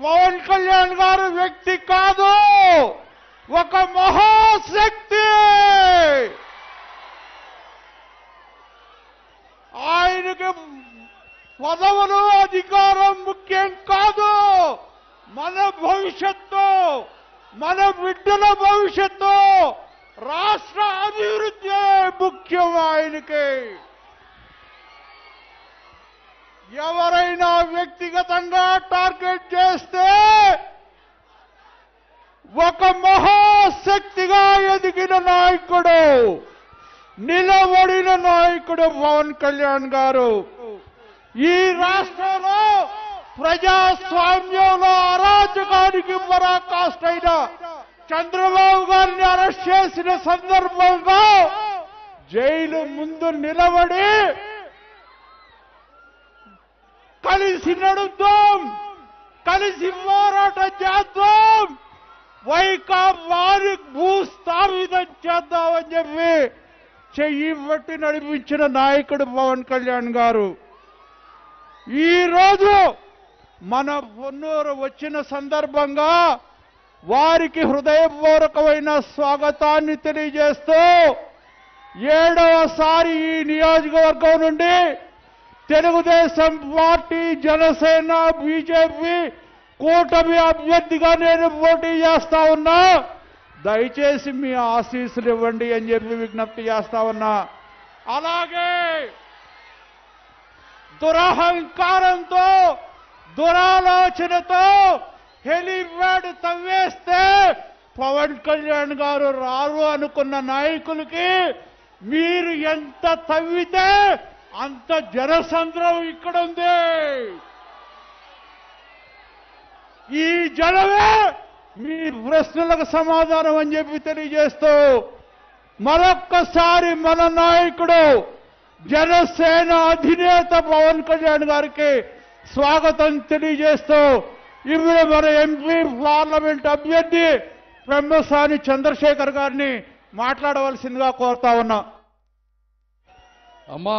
పవన్ కళ్యాణ్ గారు వ్యక్తి కాదు. ఒక మహాశక్తి. ఆయనకి పదవులు అధికారం ముఖ్యం కాదు. మన భవిష్యత్తు మన బిడ్డల భవిష్యత్తు రాష్ట్ర అభివృద్ధి ముఖ్యం ఆయనకి. ఎవరైనా వ్యక్తిగతంగా టార్గెట్ చేస్తే ఒక మహాశక్తిగా ఎదిగిన నాయకుడు నిలబడిన నాయకుడు పవన్ కళ్యాణ్ గారు. ఈ రాష్ట్రంలో ప్రజాస్వామ్యంలో అరాచకానికి పరాకాష్ట అయిన చంద్రబాబు గారిని అరెస్ట్ చేసిన సందర్భంగా జైలు ముందు నిలబడి కలిసి నడుద్దాం కలిసి పోరాటం చేద్దాం. వైకాపాని భూస్థాపితం చేద్దామని చెప్పి చెయ్యి బట్టి నడిపించిన నాయకుడు పవన్ కళ్యాణ్ గారు. ఈరోజు మన పొన్నూరు వచ్చిన సందర్భంగా వారికి హృదయపూర్వకమైన స్వాగతాన్ని తెలియజేస్తూ ఏడవసారి ఈ నియోజకవర్గం నుండి తెలుగుదేశం పార్టీ జనసేన బీజేపీ కూటమి అభ్యర్థిగా నేను పోటీ చేస్తా ఉన్నా. దయచేసి మీ ఆశీస్సులు ఇవ్వండి అని చెప్పి విజ్ఞప్తి చేస్తా ఉన్నా. అలాగే దురహంకారంతో దురాలోచనతో హెలిప్యాడ్ తవ్వేస్తే పవన్ కళ్యాణ్ గారు రారు అనుకున్న నాయకులకి మీరు ఎంత తవ్వితే అంత జనసంద్రం ఇక్కడ ఉంది. ఈ జనమే మీ ప్రశ్నలకు సమాధానం అని చెప్పి తెలియజేస్తూ మరొక్కసారి మన నాయకుడు జనసేన అధినేత పవన్ కళ్యాణ్ గారికి స్వాగతం తెలియజేస్తూ ఇప్పుడు మన ఎంపీ పార్లమెంట్ అభ్యర్థి బ్రహ్మసాని చంద్రశేఖర్ గారిని మాట్లాడవలసిందిగా కోరుతా ఉన్నా. అమ్మా